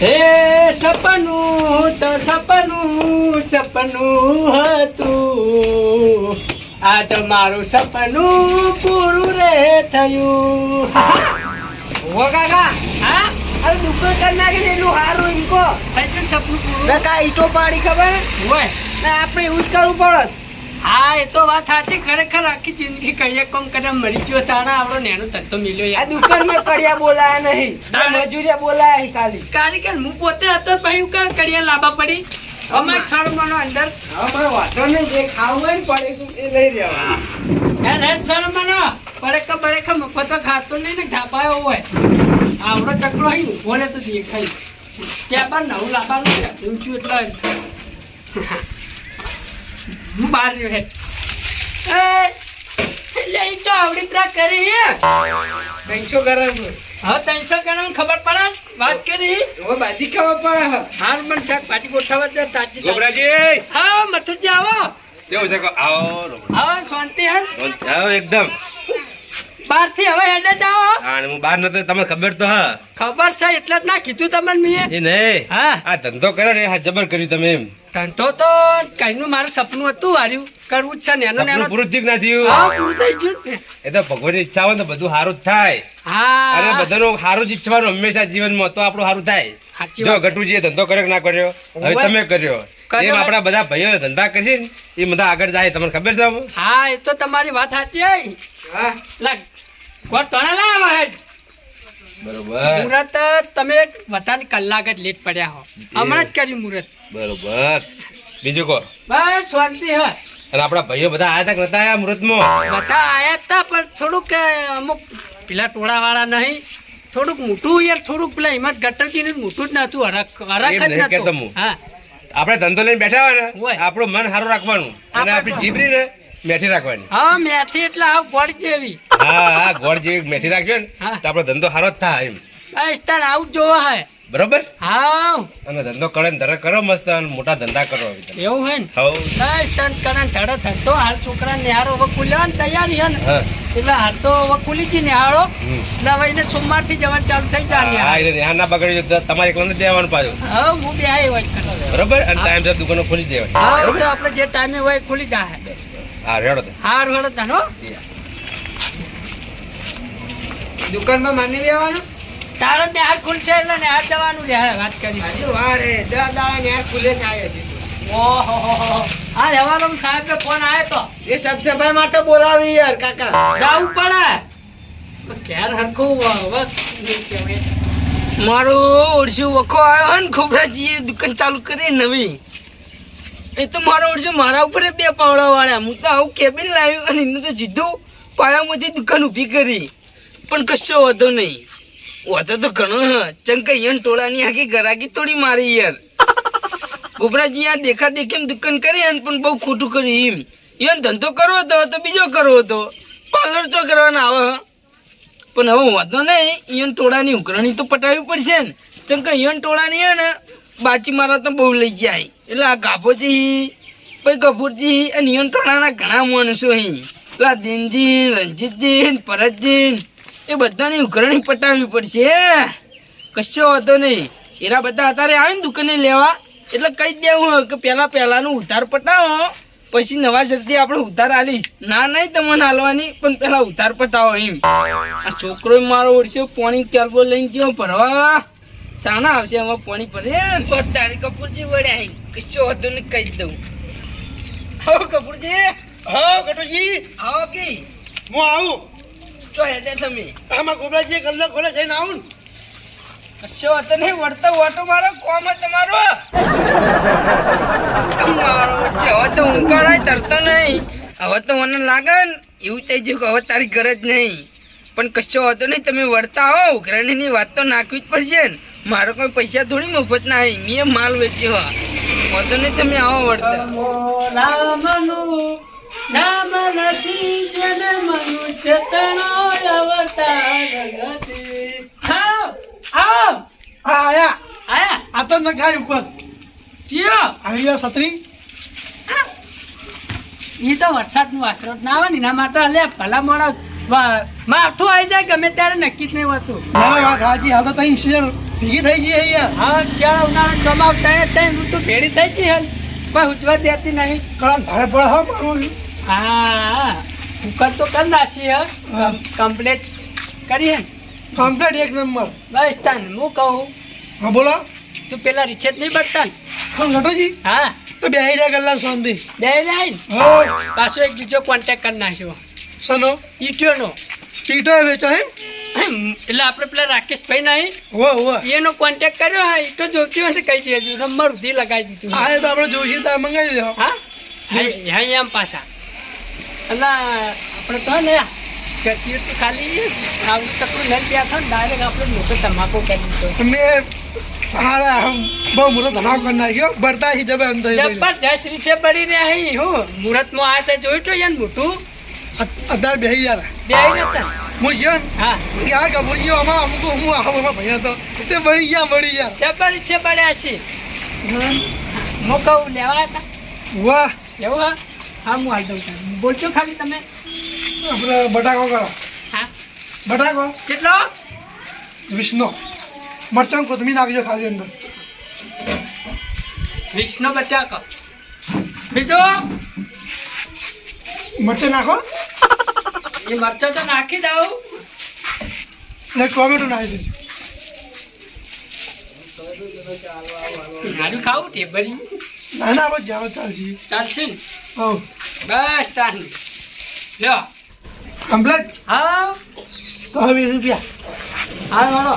હે સપનું તો સપનું સપનું હતું. આ તો મારું સપનું પૂરું રે થયું. ઓ કાકા હા? અરે દુકાન કરી નાખી એટલું સારું એમ કહો. સપનું પૂરું? કાકા ઈટો પાડી ખબર? હોય. ને આપણે એવું જ કરવું પડે. હા એ તો વાત સાચી. ખરેખર આખી જિંદગી કહીએ કોમ કરે મરી ગયો તાણા આપણો નેનો ધંધો મિલ્યો કડિયા બોલાયા નહીં. મજૂરિયા બોલાયા ખાલી. કારીગર હું પોતે હતો ભાઈ હું કડિયા લાંબા પડી? અમારે છોડવાનો અંદર. અમારે નહીં જે ખાવું હોય ને પડે એ લઈ લેવા યાર હેડ છોડવાનો પડેકા પડેકા મફતો ખાતો નહીં ને હોય. આવડો ચકડો અહીં તો દેખાય. ત્યાં પણ નવું લાવવાનું છે. ઊંચું એટલે હું બહાર રહ્યો એ, એટલે તો આવડી ત્રા કરી હે. પૈસો ગરમ હા ત્રણસો ગણો ખબર પડે? વાત કરી. હવે બાજી ખબર પડે હાર પણ શાક પાટી ગોઠવવા દે તાજી. ગોબરાજી હા મથુરજી આવો. કેવું છે? આવો. આવો શાંતિ હે. આવો એકદમ. બારથી હવે હેડે જાવ હા અને હું બહાર નતો તમને ખબર તો હા. ખબર છે એટલે જ ના કીધું તમને મેં. એ નહીં. હા. આ ધંધો કર્યો ને હા જબર કર્યું તમે એમ. ધંધો તો કઈનું મારું સપનું હતું હાર્યું કરવું જ છે નેનો સપનું નેનો પૂરું થયું ના થયું. હા પૂરું થઈ ગયું એ તો ભગવાનની ઈચ્છા હોય ને બધું સારું જ થાય. અને હા બધાનું સારું જ ઈચ્છવાનું હંમેશા જીવનમાં તો આપણું સારું થાય. જો. ગટુજીએ ધંધો કર્યો કે ના કર્યો? હવે તમે કર્યો. એમ આપણા બધા ભાઈઓ ધંધા કરશે ને એ બધા આગળ જાય તમને ખબર છે હા એ તો તમારી વાત સાચી હે. ગોળ તણે બરોબર. મુહૂર્ત તમે વધારે કલાક જ લેટ પડ્યા હો. હમણાં જ કર્યું મુહૂર્ત બરોબર. બીજું કો બસ શાંતિ હે. અને આપણા ભાઈઓ બધા આયા હતા નતા આયા મૃતમાં નતા આયા હતા પણ થોડુંક અમુક પેલા ટોળાવાળા નહીં થોડુંક મોટું યાર થોડુંક પેલા હિંમત ગટરજી મોટું જ નતું હરખ હરખ જ નતું હા. આપણે ધંધો લઈને બેઠા હોય ને આપણું મન સારું રાખવાનું. અને આપણી જીભરી ને મેઠી રાખવાની. હા મેથી એટલે આવ ગોળ જેવી. હા હા ગોળ જેવી મેઠી રાખજો ને. તો આપણો ધંધો સારો જ થાય એમ. બસ તાર આવું જોવા હે. બરોબર? હાવ અને ધંધો કરે ને ધરે કરો મસ્ત અને મોટા ધંધા કરો એવું હે ને. બસ તન કરે ધડો ધંધો હાલ છોકરા નિહાળો હવે ખુલ્યો ને તૈયારી હે ને. એટલે હાલ તો હવે ખુલી જી નિહાળો. એટલે હવે એને સોમવારથી જવાનું ચાલુ થઈ જાય હા એટલે ના બગડી તો તમારે એકલા નથી દેવાનું પાછું. હા હું બે આવી હોય બરોબર? અને ટાઈમ સર દુકાનો ખોલી દેવાય હા તો આપણે જે ટાઈમે હોય ખુલી જાય. હા રેડો તો હાર હળો તનો દુકાનમાં માની લેવાનું તારો નિહાળ ખુલશે એટલે નિહાળ જવાનું રે હા, વાત કરી. હજુ વાર હે દસ દાડા ને આ ખુલે થાય તો. ઓહો હો જવાનો સાહેબ ને ફોન આવ્યો તો. એ સાફ સફાઈ માટે બોલાવી યાર કાકા. જાવું પડે. ઘેર હરખું હવે મારું ઓળશું વખો આવ્યો ને ખોબરાજીએ દુકાન ચાલુ કરી નવી. એ તો મારો ઓળશું મારા ઉપર બે પાવડા વાળ્યા. હું તો આવું કેબિન લાવ્યું અને એને તો જીધું પાયામાંથી દુકાન ઊભી કરી. પણ કશો વધો નહીં. વાંધો તો ઘણો ચંકૈયન ટોળાની આખી ગરાકી તોડી મારી યાર. ગોબરાજી આ દેખા દેખી દુકાન કરી અને પણ બહુ ખોટું કર્યું એમ. યન ધંધો કરવો હતો, તો બીજો કરવો હતો. પાર્લર ચો કરવાના આવે પણ હવે વાંધો નહીં યન ટોળાની ઉઘરણી તો પટાવવી પડશે ને. ચમ યન ઈયન ટોળાની હે ને, બાચી મારા તો બહુ લઈ જાય. એટલે આ ગાભોજી પછી કપૂરજી અને યન ટોળાના ઘણા માણસો અહીં પેલા દિનજી રણજીતજી ભરતજી એ બધાની ઉઘરાણી પટાવવી પડશે કશો વાંધો નહીં. એરા બધા અત્યારે આવે ને દુકાને લેવા. એટલે કહી જ દેવું કે પહેલાં પહેલાંનું ઉધાર પટાવો. પછી નવા શરતી આપણે ઉધાર આલીશ. ના નહીં તમને હાલવાની પણ પેલા ઉધાર પટાવો એમ. આ છોકરો મારો ઓળખ્યો પોણી કેલ્બો લઈને ગયો ભરવા ચાના આવશે એમાં પોણી ભરે તારી કપૂરજી વળ્યા કશો વાંધો નહીં કહી દઉં. હો કપૂરજી. હા કટોજી. આવો કે. હું આવું. ચો હેડે તમે. આમાં ગોબરાજી કલાક ખોલે જઈને આવું ને. કશો હતો નહીં વળતો વાટો મારો કોમ જ તમારો. છે હવે તો હું નહીં તરતો નહીં. હવે તો મને લાગે ને એવું થઈ ગયું કે હવે તારી ગરજ નહીં. પણ કશો હતો નહીં તમે વળતા હો ઉઘરાણીની વાત તો નાખવી જ પડશે ને. મારો કોઈ પૈસા થોડી મફત ના આવી મેં માલ વેચ્યો વાંધો નહીં તમે આવો વળતા. રામનું નામ નથી જન્મનું ચેતનો અવતાર ગતિ આવ આવ હા આયા તો નખાય ઉપર. ચિયો. છત્રી. એ તો વરસાદનું આશરોટ ના આવે ને એના માટે અલે ભલા મોડા માથું આવી જાય ગમે ત્યારે નક્કી જ નહીં હોતું. મારા વાત હાજી હાલ તો તઈ સિઝન ભેગી થઈ ગઈ અહીંયા. હા શિયાળા ઉનાળા ચોમાવ ત્યાં ત્યાં ઋતુ ભેળી થઈ ગઈ હે. કોઈ ઉજવા દેતી નહીં. કળા ધારે પડે હો મારું હા કુકર તો કરી નાખી હે. હા. કમ્પ્લીટ કરી હે કમ્પ્લેટ એક નંબર. બસ તાન હું કહું. હા બોલો. તું પેલા રિક્ષેત નહીં બળતા ને? કોણ ઘટોજી હા. તો બે રહ્યા કલાક શાંતિ. બે હો. પાછો એક બીજો કોન્ટેક્ટ કરી નાખ્યો. સનો ઈટ્યોનો ટીટો વેચા એમ, એટલે આપણે પેલા રાકેશભાઈ નાઈ હો હો એનો કોન્ટેક્ટ કર્યો હા ઈટો જોતી હોય કહી દેજો નંબર સુધી લગાવી દીધું. હા એ તો આપણે જોઈશે તો મંગાવી દેવો. હા? હા હા, એમ પાછા. એટલે આપણે તો ને તો ખાલી આવું તકડું લઈને ગયા થાય ડાયરેક્ટ આપણે મોટો ધમાકો કરી દીધો. મેં હારા બહુ મોટો ધમાકો કરી નાખ્યો. ભરતા હી જબર જબરજસ્ત રીતે પડી રહ્યા અહીં હું મુહૂર્તમાં આ તે જોયું તો યાર મોટું. અત્યારે બેસી ગયા બે નતા હું ગયો ને? હા. યાર ગભુરજી આમાં અમુક હું આવો એમાં ભાઈ હતો. તે મળી ગયા મળી ગયા. જબર છે પડ્યા છે હું કહું લેવા હતા વાહ. એવું હા? હા હું હાલ દઉં બોલજો ખાલી તમે? બટાકો કરો. હા. બટાકો? કેટલો? વિષ્ણુ મરચાં કોથમીર નાખજો ખાલી અંદર. વિષ્ણુ બચાકો બીજો? મરચાં નાખો. એ મરચાં તો નાખી દઉં. ને ટોમેટો નાખી દેજો. મારું ખાવું ટેબલ ના? ના બસ જાવ ચાલશે. ચાલશે ને? હો બસ તાર. લ્યો. કમ્પ્લેટ? હા. તો વીસ રૂપિયા. હા વાળો.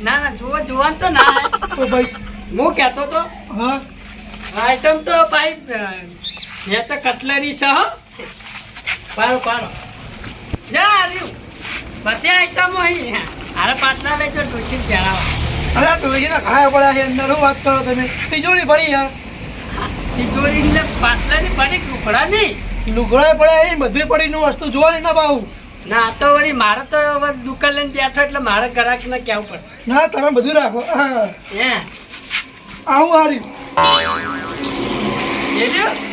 ના ના ના જોવો જોવાનું તો ના તો ભાઈ. હું કહેતો તો હા. આઈટમ તો ભાઈ એ તો કટલરી છે હો. પાડો પાડો. જા રહ્યું બધી આઈટમો અહીં હારે પાટલા લઈ જો ડોસી પહેરાવો. અરે ડુંગળીના ખાયા પડ્યા છે અંદર શું વાત કરો તમે? તિજોરી પડી યાર તિજોરી ને પડી ટુકડા નહીં લુગડા પડ્યા એ બધી પડીનું વસ્તુ જોવાની ના ભાવ ના તો વળી મારે તો દુકાન લઈને બેઠો એટલે મારે ગ્રાહક ને કહેવું પડે? ના તમે બધું રાખો. હા. હે? આવું હારી.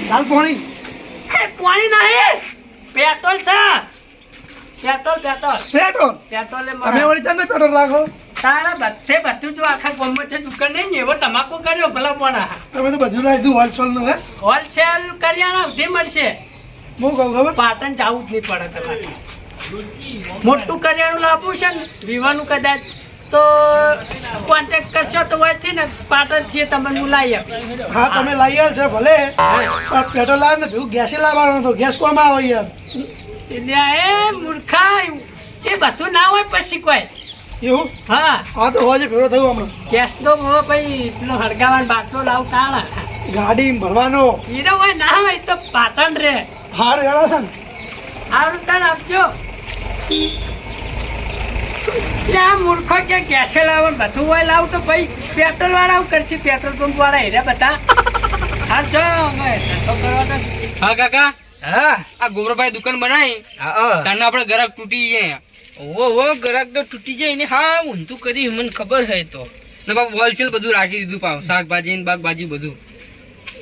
દાલ પોણી. એ પાણી નહીં. પેટ્રોલ છે. Petrol petrol. પેટ્રોલ? પેટ્રોલ તમે વળી ચાંદે પેટ્રોલ રાખો. તારા બધે બધું જો આખા ગામમાં છે દુકાન નહીં ને એવો તમાકુ કર્યો ભલા પણ. તમે તો બધું દીધું હોલસેલનું હે? હોલસેલ કરિયાણા સુધી મળશે. બહુ કહું ખબર? પાટણ જવું જ નહીં પડે તમારે. મોટું કરિયાણું લાવવું છે ને વિવાનું કદાચ તો કોન્ટેક્ટ કરશો તો વળથી ને પાટણથી તમને હું લાવી હા તમે લાવી આવ્યા છે ભલે પણ પેટ્રોલ લાવે ને ભેગું ગેસે લાવવાનો તો ગેસ કોમ આવે યાર? એટલે એ મૂર્ખા એ બધું ના હોય પછી કોઈ. એવું? હા. હા તો હોજે ભેગો થયું હમણાં. ભાઈ પેલો હરગાવાનો બાટલો લાવ તાણા ગાડી ભરવાનો. હીરો હોય ના હોય તો પાટણ રે. હાર છે ને. સારું તાણ આપજો. ત્યાં મૂર્ખો કે ગેસે લાવો બધું હોય લાવ તો ભાઈ પેટ્રોલ વાળા કરશે? પેટ્રોલ પંપ વાળા હેરે બધા? હા જો અમે ધંધો કરવાનો હા કાકા. હા. આ ગોબરાભાઈ દુકાન બનાવી. હા તાને આપણે ગ્રાહક તૂટી જાય ઓ ઓ ગ્રાહક તો તૂટી જાય ને. હા ઊંધું કરી મને ખબર છે તો. ને બાપુ હોલસેલ બધું રાખી દીધું પાવ શાકભાજી ને બાગભાજી બધું.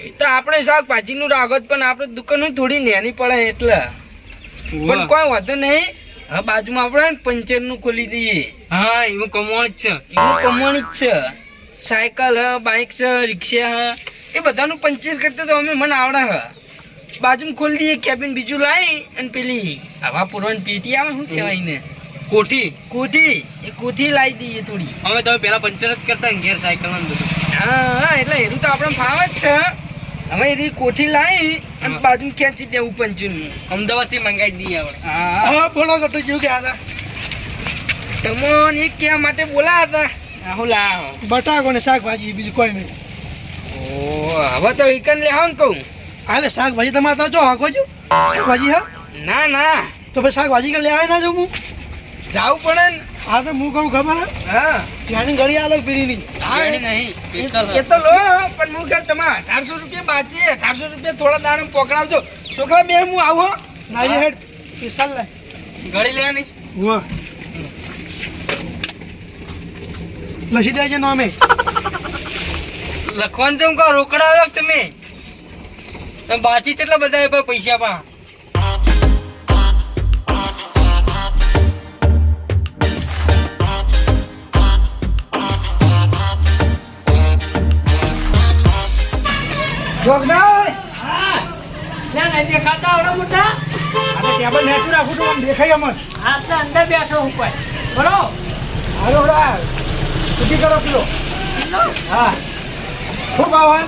એ તો આપણે શાકભાજી નું રાખો જ પણ આપણે દુકાન થોડી નેની પડે એટલે. પણ કોઈ વાંધો નહીં. હા બાજુમાં આપણે પંચરનું ખોલી દઈએ. હા એવું કમોણ જ છે. એવું કમોણ જ છે. સાયકલ હ બાઇક છે રિક્ષા હ એ બધાનું પંચર કરતા તો અમે મને આવડે હ. બાજુમાં ખોલી દઈએ કેબિન બીજું લાવી અને પેલી હવા પૂરવાની પેટી આવે શું કહેવાય ને કોઠી. કોઠી. એ કોઠી લાવી દઈએ થોડી. હવે તમે પેલા પંચર જ કરતા ગેર ઘેર સાયકલ બધું. હા હા એટલે એનું તો આપણે ફાવે જ છે હવે એની કોઠી લાવી અને બાજુ બાજુમાં ખેંચી દેવું પંચરનું અમદાવાદથી મંગાવી દઈએ આપણે હા. હા બોલો કટુ જેવું કે હતા તમોન એક કહેવા માટે બોલા હતા. આહો લાવો બટાકો ને શાકભાજી બીજું કોઈ નહીં. ઓ હવે તો વિકન લે હું કહું. હાલે શાકભાજી તમારે તો જો હાકો છો? શાકભાજી હા? ના ના. તો પછી શાકભાજી કે લેવાય ના જવું હું? જાવું પડે ને? હા તો હું કહું ખબર હે? હા. જ્યાંની ઘડી આલો જાણી નહીં એ તો લો પણ હું કહું તમારે અઢારસો રૂપિયા બાકી અઢારસો રૂપિયા થોડા દાણા પકડાવજો. છોકરા બે હું આવો ના એ હેડ. પીસલ લે. ઘડી લેવાની હું લસી દેજે નો અમે લખવાનું તો હું કહું રોકડા તમે. બાચી બાકી કેટલા બધા પૈસા પા. બેઠો કોઈ બોલો. હાલો સુધી કરો કિલો હા. શું ભાવન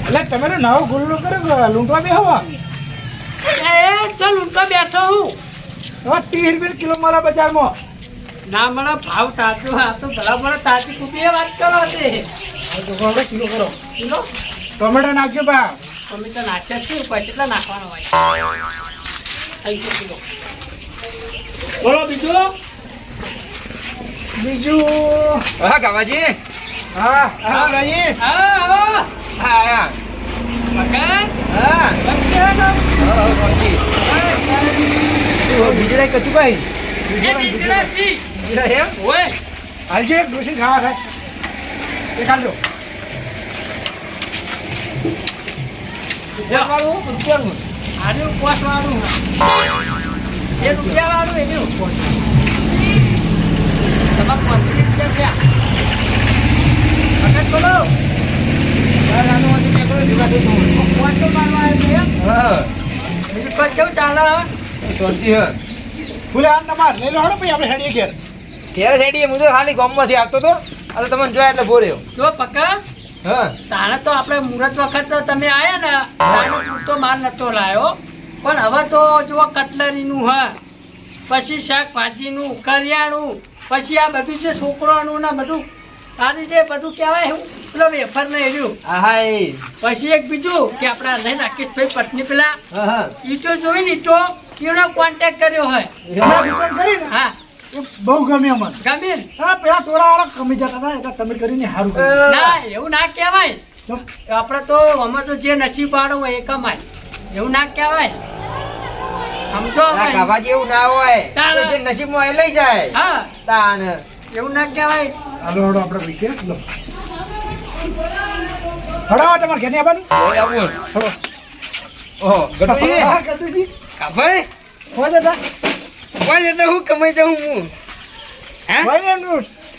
એટલે તમે તો નવો ગુલ્લો કર્યો લૂંટવા બે હવા એ તો લૂંટો બેઠો હું. હવે ત્રીસ રૂપિયા કિલો મારા બજારમાં. ના મને ભાવ તાજો હા તો મને તાજી કુપીએ વાત કરો છે. આ કિલો કરો. કિલો? ટમેટા નાખજો બા. તો નાખ્યા છે કેટલા નાખવાનો હોય? કિલો. બોલો બીજું? બીજું? હા કાવાજી હા. હા. હા હા હા આયા મકાન? હા. હા કાવાજી બીજડા કચું ભાઈ એ દીકરા સી બીજડા એમ? ઓય. હાલજે ડોસી ખાવા થાય એ ખાજો વાળું રૂપિયાનું. આનું પોસ વાળું એ રૂપિયા વાળું એનું તમારે પાંત્રીસ રૂપિયા થયા. મકાન બોલો તો મારવા આવ્યો હા. બીજું કોઈ કેવું ચાલે શાંતિ હે. ફૂલે આમ તમાર લઈ લો હડો પછી આપણે હેડીએ ઘેર. ઘેર હેડીએ હું તો ખાલી ગામમાંથી આવતો હતો આ તો તમને જોયા એટલે બોર્યો જો પકા હા. તાણે તો આપણે મુહૂર્ત વખત તમે આવ્યા ને તો માલ નતો લાવ્યો પણ હવે તો જો કટલરીનું હ. પછી શાકભાજીનું કરિયાણું પછી આ બધું જે છોકરાનું ને બધું આની જે બધું કહેવાય હું પેલો વેફર ને એર્યું હા હા એ. પછી એક બીજું કે આપણા લઈને રાકેશભાઈ પત્ની પેલા. હા હા. ઈટો જોઈ ને ઈટો એનો કોન્ટેક્ટ કર્યો હોય. દુકાન કરી ને? હા. બહુ ગમે અમને. ગમે? હા પેલા ટોળા વાળા કમી જતા હતા એટલે તમે કરીને સારું ના એવું ના કહેવાય. આપણે તો અમે તો જે નસીબ વાળો હોય એ કમાય. એવું ના કહેવાય. સમજો આ જેવું એવું ના હોય. જે નસીબમાં એ લઈ જાય. હા. તાન એવું ના કહેવાય. હાલો હાલો આપણે પૈસા લો. હડાવો તમારે ઘેર આવવાનું ઓહો ગટુજી હા ગટુજી કાભાઈ હોય દાદા. કોઈ જતા હું કમાઈ જાઉં હું? હા?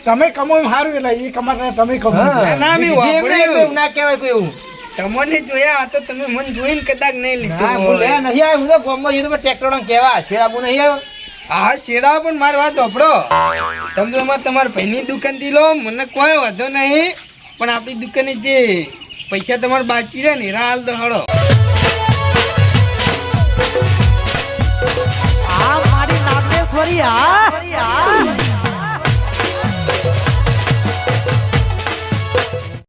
તમે કમો સારું એટલે એ કમાતા તમે કમો ના, મેં વાપરે ના કહેવાય કોઈ એવું. તમને જોયા આ તો તમે મન જોઈને કદાચ નહીં લીધું. નહીં આવ્યો હું તો ગામમાં જતો ટ્રેક્ટરો કેવા શેરાબુ નહીં આવ્યો. હા શેરા પણ મારી વાત હોભળો તમે તો અમારે તમારા ભાઈની દુકાનથી લો મને કોઈ વાંધો નહીં. પણ આપણી દુકાને જે પૈસા તમારે બાચી રહે ને હાલ તો હળો આ મારી નાગેશ્વરી હા